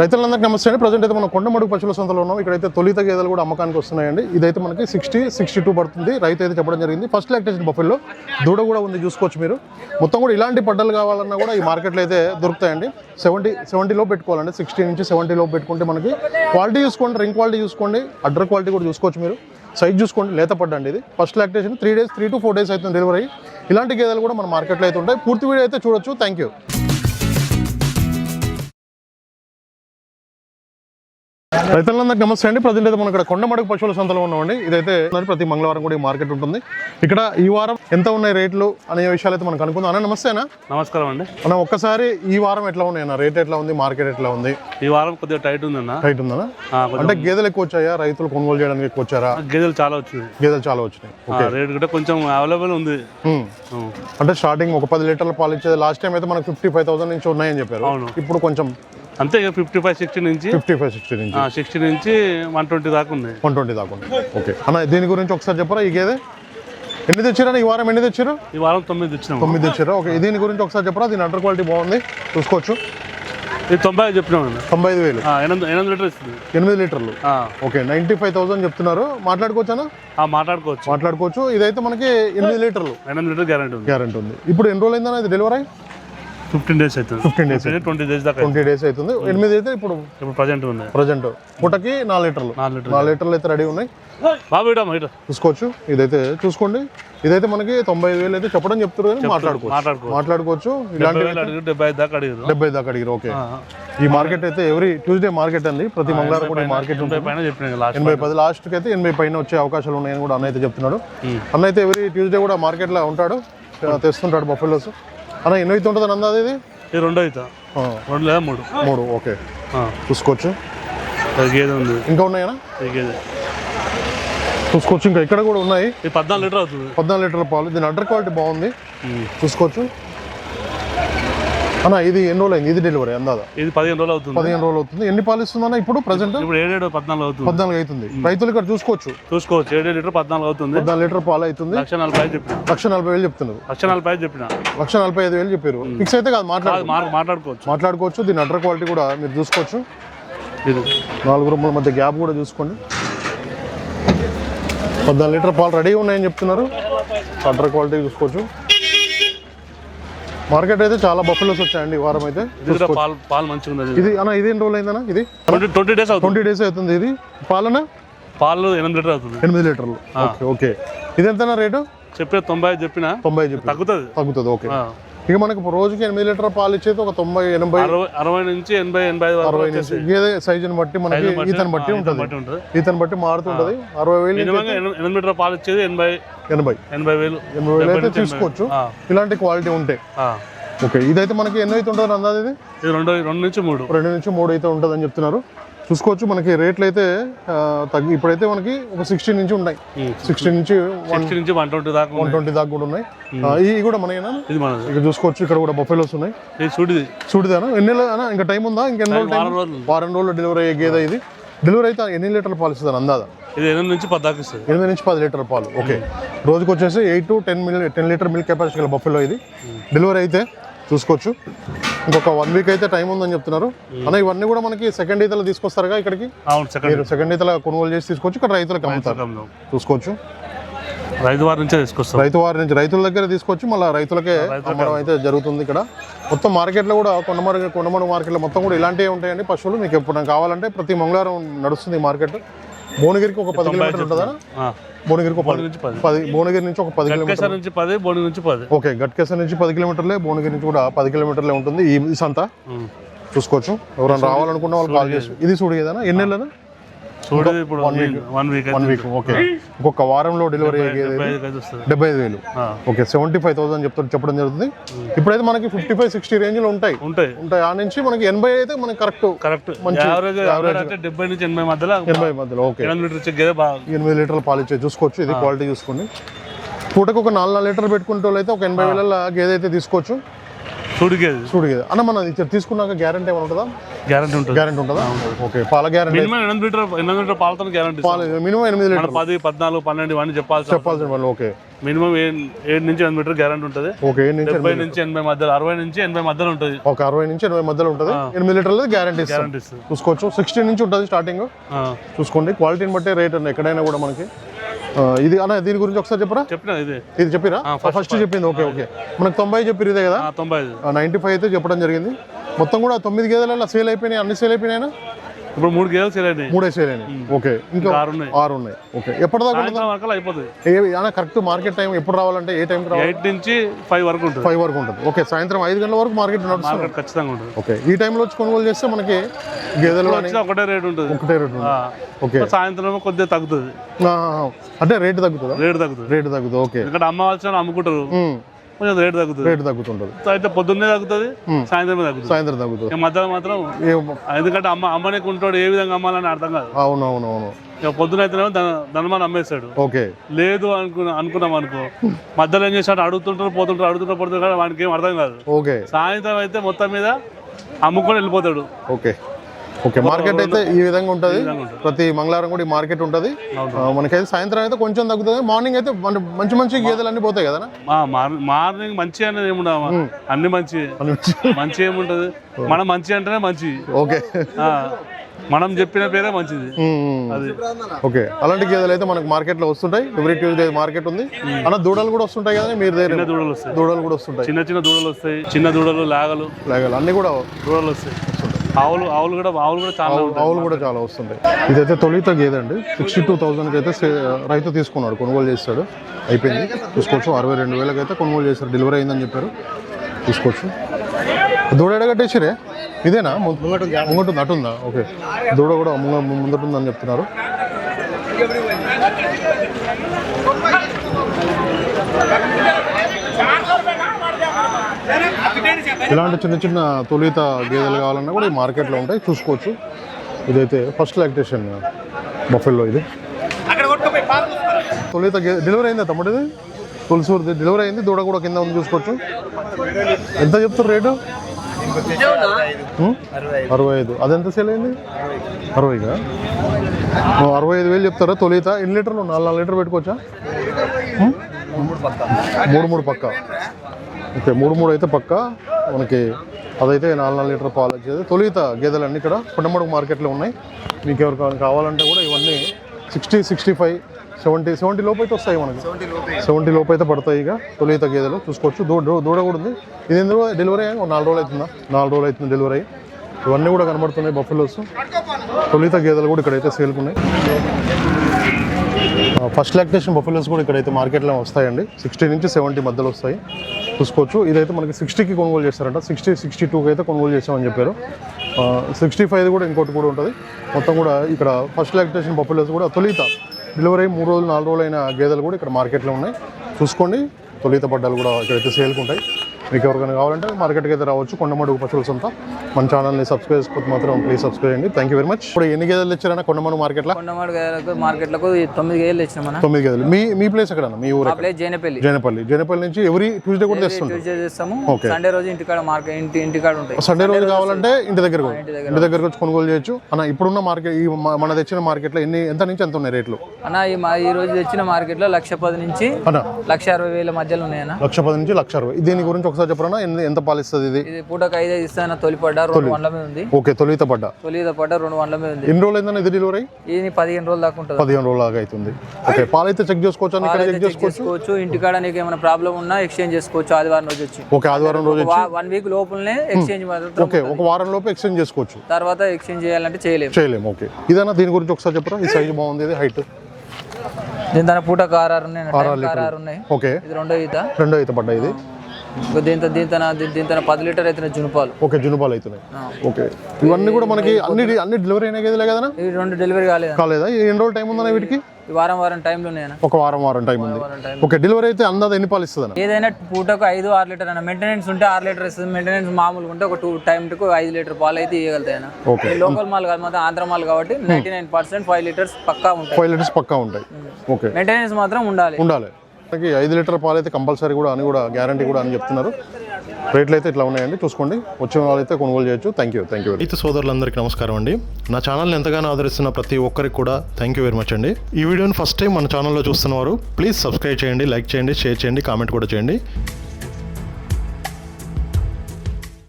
రైతులందరికీ నమస్తే అండి. ప్రజెంట్ అయితే మనం కొండమడుగు పశువుల సంతలో ఉన్నాం. ఇక్కడైతే తొలిత గేదెలు కూడా అమ్మకానికి వస్తున్నాయండి. ఇదైతే మనకి సిక్స్టీ సిక్స్టీ టూ పడుతుంది. రైతు అయితే చెప్పడం జరిగింది. ఫస్ట్ లాక్టేషన్ బఫెల్లో దూడ కూడా ఉంది చూసుకోవచ్చు మీరు. మొత్తం కూడా ఇలాంటి పడ్డలు కావాలన్నా కూడా ఈ మార్కెట్లో అయితే దొరుకుతాయండి. సెవెంటీ సెవెంటీలో పెట్టుకోవాలండి. సిక్స్టీ నుంచి సెవెంటీలో పెట్టుకుంటే మనకి క్వాలిటీ చూసుకోండి రింగ్ క్వాలిటీ చూసుకోండి అడ్డర్ క్వాలిటీ కూడా చూసుకోవచ్చు మీరు. సైజ్ చూసుకోండి లేత పడ్డండి ఇది. First lactation three days three to four days అయితే డెలివరీ. ఇలాంటి గేదెలు కూడా మన మార్కెట్లో అయితే ఉంటాయి. పూర్తి వీడియో అయితే చూడొచ్చు. Thank you. రైతులందరికీ నమస్తే అండి. ప్రజెంట్ అయితే మనం ఇక్కడ కొండమడుగు పశువుల సంతలో ఉన్నామండి. ఇదైతే ప్రతి మంగళవారం కూడా ఈ మార్కెట్ ఉంటుంది. ఇక్కడ ఈ వారం ఎంత ఉన్నాయి రేట్లు అనే విషయాలు అయితే మనం కనుక్కుందాం అన్న నమస్తే అన్న. నమస్కారం అండి. అన్న ఒక్కసారి ఈ వారం ఎట్లా ఉన్నాయి అన్న? రేట్ ఎట్లా ఉంది? మార్కెట్ ఎట్లా ఉంది? ఈ వారం కొద్దిగా టైట్ ఉందన్న. రైట్ ఉందన్న? అంటే గేదెలు ఎక్కువ వచ్చాయా? రైతులు కొనుగోలు చేయడానికి ఎక్కువ వచ్చారా? గేదెలు చాలా వచ్చింది గేదెలు చాలా వచ్చినాయి. రేట్ కూడా కొంచెం అవైలబుల్ ఉంది. అంటే స్టార్టింగ్ ఒక పది లీటర్ల పాలు ఇచ్చేది లాస్ట్ టైం అయితే మనకు ఫిఫ్టీ ఫైవ్ థౌసండ్ నుంచి ఉన్నాయని చెప్పారు. ఇప్పుడు కొంచెం అంతే ఫిఫ్టీ ఫైవ్ సిక్స్టీ నుంచి ఫిఫ్టీ ఫైవ్ సిక్స్టీ నుంచి సిక్స్టీ నుంచి వన్ ట్వంటీ దాకా ఉంది వన్ ట్వంటీ దాకా ఉంది. ఓకే అన్న దీని గురించి ఒకసారి చెప్పరా? ఈ గేదె ఎన్ని తెచ్చారా ఈ వారం ఎన్ని తెచ్చారు ఈ వారం తొమ్మిది ఇచ్చినాము తొమ్మిది తెచ్చారా ఓకే దీని గురించి ఒకసారి చెప్పరా? దీని అండర్ క్వాలిటీ బాగుంది. చూసుకోవచ్చు. ఇది తొంభై ఐదు చెప్పినాం తొంభై ఐదు వేలు. ఎనిమిది లీటర్ ఇస్తుంది. ఎనిమిది లీటర్లు. ఓకే నైంటీ ఫైవ్ థౌసండ్ చెప్తున్నారు. మాట్లాడుకోవచ్చానా మాట్లాడుకోవచ్చు. మాట్లాడుకోవచ్చు. ఇదైతే మనకి ఎనిమిది లీటర్లు. ఎనిమిది లీటర్ గ్యారంటీ ఉంది. గ్యారెంటీ ఉంది. ఇప్పుడు ఎన్ని రోజులు అయిందన్న ఇది డెలివరీ ఫిఫ్టీన్ డేస్ అవుతుంది. ఫిఫ్టీన్ డేస్ ట్వంటీ డేస్ దాకా. ట్వంటీ డేస్ అవుతుంది. ఎనిమిది అయితే ఇప్పుడు ఇప్పుడు ప్రజెంట్ ఉంది ప్రజెంట్ పూటకి నాలుగు లీటర్లు. నాలుగు లీటర్ నాలుగు లీటర్లు అయితే రెడీ ఉన్నాయి. బాబు చూసుకోవచ్చు ఇదైతే చూసుకోండి. ఇదైతే మనకి తొంభై ఐదు వేలు అయితే చెప్పడం చెప్తారు కానీ మాట్లాడుకోవచ్చు. మాట్లాడుకోవచ్చు. ఇలాంటి డెబ్బై దాకా అడిగారు. డెబ్బై దాకా అడిగారు. ఓకే. ఈ మార్కెట్ అయితే ఎవరీ ట్యూస్డే మార్కెట్ అండి. ప్రతి మంగళవారం కూడా మార్కెట్ ఎనభై పది లాస్ట్కి అయితే ఎనభై పైన వచ్చే అవకాశాలు ఉన్నాయని కూడా అన్న అయితే చెప్తున్నాడు. అన్న అయితే ఎవరీ ట్యూస్డే కూడా మార్కెట్లో ఉంటాడు. ఆ, తెస్తుంటాడు బఫెలోస్. అన్న ఎన్ని అయితే ఉంటుంది అందాది ఇది ఇది రెండో అవుతా ఆ, రెండు లేదా మూడు. మూడు ఓకే. చూసుకోవచ్చు. గేదె ఉంది. ఇంకా ఉన్నాయనా? ఈ గేదె. చూసుకోవచ్చు ఇంకా ఇక్కడ కూడా ఉన్నాయి. ఇది పద్నాలుగు లీటర్ అవుతుంది. పద్నాలుగు లీటర్ల పాలు. దీని అడ్డర్ క్వాలిటీ బాగుంది. చూసుకోవచ్చు. అన్న ఇది ఎన్ని రోజులు అయింది? ఇది డెలివరీ అందాదా ఇది పదిహేను రోజులు అవుతుంది. పదిహేను రోజులు అవుతుంది. ఎన్ని పాలు ఇస్తుందన్న ఇప్పుడు? ప్రజెంట్ ఇప్పుడు ఏడేడు పద్నాలుగు అవుతుంది. పద్నాలుగు అవుతుంది. రైతులు ఇక్కడ చూసుకోవచ్చు. చూసుకోవచ్చు. ఏడేడు లీటర్ పద్నాలుగు అవుతుంది. పద్నాలుగు లీటర్ పాలు అవుతుంది. లక్ష నలభై ఐదు చెప్పిన. లక్ష నలభై వేలు చెప్తున్నారు. లక్ష నలభై ఐదు చెప్పిన. లక్ష నలభై ఐదు వేలు చెప్పారు. ఫిక్స్ అయితే కాదు మాట్లాడు మాట్లాడుకోవచ్చు. మాట్లాడుకోవచ్చు. దీని అడ్డర్ క్వాలిటీ కూడా మీరు చూసుకోవచ్చు. ఇది. నాలుగు రూపాయల మధ్య గ్యాప్ కూడా చూసుకోండి. పద్నాలుగు లీటర్ పాలు రెడీ ఉన్నాయని చెప్తున్నారు. అడ్డర్ క్వాలిటీ చూసుకోవచ్చు. మార్కెట్ అయితే చాలా బఫెలోస్ వచ్చాయండి ఈ వారం అయితే. పాలు పాలు మంచిగా ఉంది ఇది. అన్న ఇది ఎన్ని రోజులు అయిందన్న ఇది? ట్వంటీ డేస్ అవుతుంది. ట్వంటీ డేస్ అవుతుంది ఇది. పాలన? పాలు ఎనిమిది లీటర్ అవుతుంది. ఎనిమిది లీటర్లు. Okay okay. ఇది ఎంతనా రేటు? చెప్పే తొంభై చెప్పిన? తొంభై చెప్పి తగ్గుతుంది. తగ్గుతుంది ఓకే. ఇక మనకి రోజుకి ఎనిమిది లీటర్ పాలు ఇచ్చేది ఒక తొంభై ఎనభై అరవై నుంచి ఎనభై ఎనభై అరవై నుంచి. గేదె సైజుని బట్టి మనకి ఈతని బట్టి ఉంటుంది. ఈతని బట్టి మారుతుంటది అరవై వేలు ఎనిమిది లీటర్ పాలు ఇచ్చేది ఎనభై ఎనభై. ఎనభై వేలు ఎనభై వేలు అయితే తీసుకోవచ్చు. ఇలాంటి క్వాలిటీ ఉంటాయి ఆ. ఓకే ఇదైతే మనకి ఎన్ని అయితే ఉంటుంది అందాది ఇది? రెండు రెండు నుంచి మూడు. రెండు నుంచి మూడు అయితే ఉంటుంది అని చెప్తున్నారు. చూసుకోవచ్చు మనకి రేట్లు అయితే తగ్గి ఇప్పుడైతే మనకి ఒక సిక్స్టీ నుంచి ఉన్నాయి. సిక్స్టీ నుంచి వన్ నుంచి వన్ ట్వంటీ దాకా వన్ ట్వంటీ దాకా కూడా ఉన్నాయి. ఇవి కూడా ఇది మనది. ఇక్కడ చూసుకోవచ్చు ఇక్కడ కూడా బఫెలోస్ ఉన్నాయి. ఇది చూడిది చూడదానా ఎన్ని ఇంకా టైం ఉందా? టైం వారం రోజులు వారం రోజులు డెలివరీ అయ్యే గేదె ఇది? డెలివరీ అయితే ఎన్ని లీటర్ల పాలు ఇస్తుంది అందాదా ఇది ఎనిమిది నుంచి పది దాకా ఇస్తుంది. ఎనిమిది నుంచి పది లీటర్ పాలు. ఓకే. రోజుకి వచ్చేసి eight to ten mil ten litre milk capacity గల బఫెలో ఇది. డెలివరీ అయితే చూసుకోవచ్చు. ఇంకొక వన్ వీక్ అయితే టైం ఉందని చెప్తున్నారు. అన్న ఇవన్నీ కూడా మనకి సెకండ్ ఈతలు తీసుకొస్తారుగా ఇక్కడికి? సెకండ్ ఈతల కొనుగోలు చేసి తీసుకొచ్చి ఇక్కడ రైతులకు అమ్ముతారు. చూసుకోవచ్చు. రైతు వారి నుంచే తీసుకొస్తాం. రైతు వారి నుంచి రైతుల దగ్గర తీసుకొచ్చి మళ్ళీ రైతులకే అమ్మడం అయితే జరుగుతుంది ఇక్కడ. మొత్తం మార్కెట్లో కూడా కొండమరు కొండమడు మార్కెట్లో మొత్తం కూడా ఇలాంటివి ఉంటాయండి పశువులు. మీకు ఎప్పుడు కావాలంటే ప్రతి మంగళవారం నడుస్తుంది మార్కెట్. భువనగిరికి ఒక పది కిలోమీటర్లు ఉంటుందా? భువనగిరికి పది నుంచి పది. భువనగిరి నుంచి ఒక పది కిలోమీటర్లు. కేసర్ నుంచి పది బోడి నుంచి పది. ఓకే గట్కేసర్ నుంచి పది కిలోమీటర్లే భువనగిరి నుంచి కూడా పది కిలోమీటర్లే ఉంటుంది ఈ సంత. చూసుకోవచ్చు. ఎవరైనా రావాలనుకున్న వాళ్ళు కాల్ చేసి ఇది చూడు ఏదైనా? ఎన్ని నెలలు? చూడు ఇప్పుడు one week one week okay ఇంకొక వారంలో డెలివరీ డెబ్బై ఐదు వేలు. ఓకే సెవెంటీ ఫైవ్ థౌసండ్ చెప్తారు చెప్పడం జరుగుతుంది. ఇప్పుడైతే మనకి ఫిఫ్టీ ఫైవ్ సిక్స్టీ రేంజ్లో ఉంటాయి. ఉంటాయి. ఉంటాయి. ఆ నుంచి మనకి ఎనభై అయితే మనకి కరెక్ట్ కరెక్ట్ అంటే డెబ్బై నుంచి ఎనభై మధ్యలో ఎనభై మధ్యలో ఓకే ఎనిమిది లీటర్ల పాలు ఇచ్చే చూసుకోవచ్చు ఇది క్వాలిటీ చూసుకోండి. పూటకు ఒక నాలుగు నాలుగు లీటర్లు పెట్టుకుంటే వాళ్ళు అయితే ఒక ఎనభై వేల గేదె అయితే తీసుకోవచ్చు. చూడికేది చూడు ఇది అన్న మన ఇది తీసుకున్నాక గ్యారంటీ ఏమైనా ఉంటుందా? గ్యారంటీ ఉంటుంది. గ్యారంటీ ఉంటుందా? ఓకే పాల గ్యారంటీ. మినిమం ఎనిమిది లీటర్ ఎనిమిది లీటర్ పాలతో గ్యారంటీ పాలు మినిమం ఎనిమిది మన లీటర్ పది పద్నాలుగు పన్నెండు ఇవన్నీ చెప్పాల్సి చెప్పాల్సిన వాళ్ళు ఓకే. మినిమం ఏడు నుంచి ఎనిమిది లీటర్ గ్యారంటీ ఉంటుంది. ఓకే నుంచి డెబ్బై నుంచి ఎనభై మధ్యలో అరవై నుంచి ఎనభై మధ్యలో ఉంటుంది. ఒక అరవై నుంచి ఎనభై మధ్యలో ఉంటుంది. ఎనిమిది లీటర్లు గ్యారంటీ గ్యారంటీ చూసుకోవచ్చు. సిక్స్టీ నుంచి ఉంటుంది స్టార్టింగ్. చూసుకోండి. క్వాలిటీని బట్టే రేట్ ఎక్కడైనా కూడా మనకి. ఇది అన్న దీని గురించి ఒకసారి చెప్పరా? చెప్పిన ఇది? ఇది చెప్పిరా? ఫస్ట్ చెప్పింది. Okay okay. మనకు తొంభై చెప్పిరు ఇదే కదా? తొంభై నైంటీ ఫైవ్ అయితే చెప్పడం జరిగింది. మొత్తం కూడా తొమ్మిది గేదెలలో సేల్ అయిపోయినాయి అన్ని సేల్ అయిపోయినాయినా? ఇప్పుడు మూడు గేదెలు సేల్ మూడే సేల్ ఓకే. ఇంకా ఆరు ఉన్నాయి ఆరు ఉన్నాయి ఓకే. ఎప్పటిదాకా ఉంటుంది అయిపోతుంది. ఏ అన్న కరెక్ట్ మార్కెట్ టైం ఎప్పుడు రావాలంటే ఏ రావాలి? ఎయిట్ నుంచి ఫైవ్ వరకు ఉంటుంది. ఫైవ్ వరకు ఉంటుంది. ఓకే. సాయంత్రం ఐదు గంటల వరకు మార్కెట్ నడుస్తుంది. ఖచ్చితంగా ఉంటుంది. ఓకే. ఈ టైంలో వచ్చి కొనుగోలు చేస్తే మనకి గేదెలు ఒకటే రేట్ ఉంటుంది. ఒకటే రేట్ ఆ. ఓకే. సాయంత్రం కొద్దిగా తగ్గుతుంది. అంటే రేటు తగ్గుతుందా? రేట్ తగ్గుతుంది. రేటు తగ్గుతుంది. ఓకే. ఎందుకంటే అమ్మవలసిన అమ్ముకుంటారు. కొంచెం రేట్ తగ్గుతుంది. రేటు తగ్గుతుంటుంది. అయితే పొద్దున్నే తగ్గుతుంది సాయంత్రమే తగ్గుతుంది. సాయంత్రం తగ్గుతుంది. మధ్యలో మాత్రం ఎందుకంటే అమ్మ అమ్మనే ఉంటాడు ఏ విధంగా అమ్మాలని అర్థం కాదు. అవును అవును అవును ఇక పొద్దున అయితేనేమో ధన ధనమాన్ని అమ్మేస్తాడు. ఓకే. లేదు అనుకున్నా అనుకున్నాం అనుకో. మధ్యలో ఏం చేస్తాడు అడుగుతుంటారు పోతుంటారు అడుగుతుంటారు పోతుంటారు వానికి ఏం అర్థం కాదు. ఓకే. సాయంత్రం అయితే మొత్తం మీద అమ్ముకొని వెళ్ళిపోతాడు. ఓకే. ఓకే మార్కెట్ అయితే ఈ విధంగా ఉంటుంది. ప్రతి మంగళవారం కూడా ఈ మార్కెట్ ఉంటుంది. మనకైతే సాయంత్రం అయితే కొంచెం తగ్గుతుంది. మార్నింగ్ అయితే మంచి మంచి గేదెలు అన్ని పోతాయి కదా? మార్నింగ్ మంచి అనేది ఏముండవు అన్ని మంచి. మంచి. ఏముంటది? మనం మంచి అంటేనే మంచి. ఓకే. మనం చెప్పిన పేరే మంచిది. అది. ఓకే అలాంటి గేదెలు అయితే మనకు మార్కెట్లో వస్తుంటాయి. ఎవ్రీ ట్యూస్డే మార్కెట్ ఉంది. అలా దూడలు కూడా వస్తుంటాయి కదా మీరు దగ్గర? చిన్న దూడలు వస్తాయి. దూడలు కూడా వస్తుంటాయి. చిన్న చిన్న దూడలు వస్తాయి. చిన్న దూడలు లాగలు. లేగలు అన్ని కూడా దూడలు వస్తాయి. ఆవులు ఆవులు కూడా ఆవులు కూడా చాలా ఆవులు కూడా చాలా వస్తుంటాయి. ఇదైతే తొలిత గేదె అండి. సిక్స్టీ టూ థౌసండ్కి అయితే సే- రైతు తీసుకున్నాడు కొనుగోలు చేస్తాడు. అయిపోయింది. చూసుకోవచ్చు అరవై రెండు వేలకి అయితే కొనుగోలు చేస్తారు డెలివరీ అయిందని చెప్పారు. తీసుకోవచ్చు. దూడ ఎడ కట్టేసిరే ఇదేనా? ముంగట ముంగట ఉంది? అటుందా? ఓకే. దూడ కూడా ముంగ ముందట ఉందని చెప్తున్నారు. ఇలాంటి చిన్న చిన్న తొలిత గేదెలు కావాలన్నా కూడా ఈ మార్కెట్లో ఉంటాయి. చూసుకోవచ్చు. ఇదైతే ఫస్ట్ లాక్టేషన్ బఫెల్లో ఇది. తొలిత గే- డెలివరీ అయిందా తమ్ముడు ఇది? తులసూరు డెలివరీ అయింది. దూడ కూడా కింద ఉంది చూసుకోవచ్చు. ఎంత చెప్తారు రేటు? అరవై ఐదు. అదెంత సేల్ అయింది? అరవైగా అరవై ఐదు వేలు చెప్తారా తొలిత? ఎన్ని లీటర్లు? నాలుగు నాలుగు లీటర్ పెట్టుకోవచ్చా? మూడు మూడు పక్క. ఓకే మూడు మూడు అయితే పక్క. మనకి అదైతే నాలుగు నాలుగు లీటర్ పాలు వచ్చేది. తొలిత గేదెలన్నీ ఇక్కడ పుట్టమడుగు మార్కెట్లో ఉన్నాయి. మీకు ఎవరికి కావాలంటే కూడా ఇవన్నీ sixty sixty five seventy seventy లోపు అయితే వస్తాయి మనకి. సెవెంటీ లోపు. అయితే పడతాయి ఇక తొలిత గేదెలు. చూసుకోవచ్చు. దూ దూ- దూడ కూడా ఉంది. ఇది ఎందుకు డెలివరీ అయ్యి నాలుగు రోజులు అవుతుందా? నాలుగు రోజులు అవుతుంది డెలివరీ అయ్యి. ఇవన్నీ కూడా కనబడుతున్నాయి బఫెలోస్ తొలిత గేదెలు కూడా ఇక్కడైతే సేల్కున్నాయి ఫస్ట్ లాక్టేషన్ బఫెలోస్ కూడా ఇక్కడైతే మార్కెట్లో వస్తాయండి. సిక్స్టీ నుంచి సెవెంటీ మధ్యలో వస్తాయి. చూసుకోవచ్చు. ఇదైతే మనకి సిక్స్టీకి కొనుగోలు చేస్తారంట. సిక్స్టీ సిక్స్టీ టూకి అయితే కొనుగోలు చేస్తామని చెప్పారు. సిక్స్టీ ఫైవ్ కూడా ఇంకోటి కూడా ఉంటుంది. మొత్తం కూడా ఇక్కడ ఫస్ట్ లాక్టేషన్ బఫెలోస్ కూడా తొలిత డెలివరీ మూడు రోజులు నాలుగు రోజులైన గేదెలు కూడా ఇక్కడ మార్కెట్లో ఉన్నాయి. చూసుకోండి. తొలిత పడ్డాలు కూడా ఇక్కడైతే సేల్కి ఉంటాయి. మీకు ఎవరికైనా కావాలంటే మార్కెట్కి అయితే రావచ్చు. కొండమడుగు పశువుల సొంత. మన ఛానల్ని సబ్స్క్రైబ్ చేసుకోకపోతే మాత్రం ప్లీజ్ సబ్స్క్రైబ్ చేయండి. థ్యాంక్ యూ వెరీ మచ్ ఇప్పుడు ఎన్ని గేదెలు తెచ్చారన్నా కొండమడుగు మార్కెట్లో? కొండమాడు గేదెలకు మార్కెట్లకు తొమ్మిది గేదెలు తెచ్చినాం తొమ్మిది గేదెలు. మీ మీ ప్లేస్ ఎక్కడన్నా? మీ ఊరు ప్లేస్ జైనపల్లి. జనపల్లి. జనపల్లి నుంచి ఎవ్రీ ట్యూస్డే కూడా తెస్తుంటారు ట్యూస్డే చేస్తాము. సండే రోజు ఇంటికాడ మార్కెట్ ఇంటి ఇంటికాడ ఉంటాయి. సండే రోజు కావాలంటే ఇంటి దగ్గర. ఇంటి దగ్గరకు వచ్చి కొనుగోలు చేయొచ్చు. అన్న ఇప్పుడున్న మార్కెట్ ఈ మన తెచ్చిన మార్కెట్లో ఎన్ని ఎంత నుంచి ఎంత ఉన్నాయి రేట్లు? అన్న ఈ రోజు తెచ్చిన మార్కెట్లో లక్ష పది నుంచి అన్న. లక్ష అరవై వేల మధ్యలో ఉన్నాయన్న. లక్ష పది నుంచి లక్ష అరవై. దీని గురించి ఒకసారి చెప్పరా ఎంత పాలిస్తుంది ఇది? ఇది పూటకు ఐదు ఇస్తాన తొలిపడ్డ రెండు వందల మీద ఉంది. ఓకే తొలిత పడ్డ? తొలిద పడ్డ రెండు వందల మీద ఉంది. ఎన్ని రోజులు అయిందని ఇది డెలివరీ ఇది పదిహేను రోజులు దాకా ఉంటుంది. పదిహేను రోజుల దాకా అవుతుంది ఓకే పాలైతే చెక్ చేసుకోవచ్చు ఇక్కడ చెక్ చేసుకోవచ్చు? ఇంటికాడ నీకు ఏమైనా ప్రాబ్లం ఉన్నా ఎక్స్చేంజ్ చేసుకోవచ్చు. ఆదివారం రోజు వచ్చి. ఓకే ఆదివారం రోజు వన్ వీక్ లోపలనే ఎక్స్చేంజ్ మాత్రం ఓకే ఒక వారం లోపు ఎక్స్చేంజ్ చేసుకోవచ్చు. తర్వాత ఎక్స్చేంజ్ చేయాలంటే చేయలేము. చేయలేము ఓకే. ఇదన్నా దీని గురించి ఒకసారి చెప్పరా? ఈ సైజ్ బాగుంది ఇది హైట్ దీని దాని పూటకు ఆర్ఆర్ ఉన్నాయి ఉన్నాయి. ఓకే. ఇది రెండో ఈత. రెండో అయితే పడ్డా ఇది? దీంతో దీంతో దీంతో పది లీటర్ అయితే జునుపాలు. ఓకే జునుపాలు అవుతున్నాయి. ఓకే. ఇవన్నీ కూడా మనకి అన్ని అన్ని డెలివరీ అయినా గేదెలే కదనా ఇవి రెండు డెలివరీ కాలేదు? కాలేదా ఎన్ని రోజులు టైం ఉందన్న వీటికి? ఈ వారం వారం టైంలో ఉన్నాయన్న. ఒక వారం వారం టైం ఉంది. టైం ఓకే డెలివరీ అయితే అందాద ఎన్ని పాలు ఇస్తుందన్న? ఏదైనా పూటకు ఐదు ఆరు లీటర్ అన్న. మెయింటెనెన్స్ ఉంటే ఆరు లీటర్ ఇస్తుంది. మెయింటెనెన్స్ మామూలుగా ఉంటే ఒక టూ టైంకు ఐదు లీటర్ పాలు అయితే ఇవ్వగలుగుతాయి ఓకే. లోకల్ మాల్ కాదు మాత్రం ఆంధ్ర మాల్ కాబట్టి ninety nine percent five litres పక్కా ఉంటాయి. ఫైవ్ లీటర్స్ పక్కా ఉంటాయి. ఓకే. మెయింటెనెన్స్ మాత్రం ఉండాలి. ఉండాలి. మనకి ఐదు లీటర్ పాలు అయితే కంపల్సరీ కూడా అని కూడా గ్యారంటీ కూడా అని చెప్తున్నారు. రేట్లు అయితే ఇట్లా ఉన్నాయండి చూసుకోండి. వచ్చిన వాళ్ళైతే కొనుగోలు చేయొచ్చు. థ్యాంక్ యూ థ్యాంక్ యూ రైతు సోదరులందరికీ నమస్కారం అండి. నా ఛానల్ని ఎంతగానో ఆదరిస్తున్న ప్రతి ఒక్కరికి కూడా థ్యాంక్ యూ వెరీ మచ్ అండి. ఈ వీడియోని ఫస్ట్ టైం మన ఛానల్లో చూస్తున్నవారు ప్లీజ్ సబ్స్క్రైబ్ చేయండి లైక్ చేయండి షేర్ చేయండి కామెంట్ కూడా చేయండి.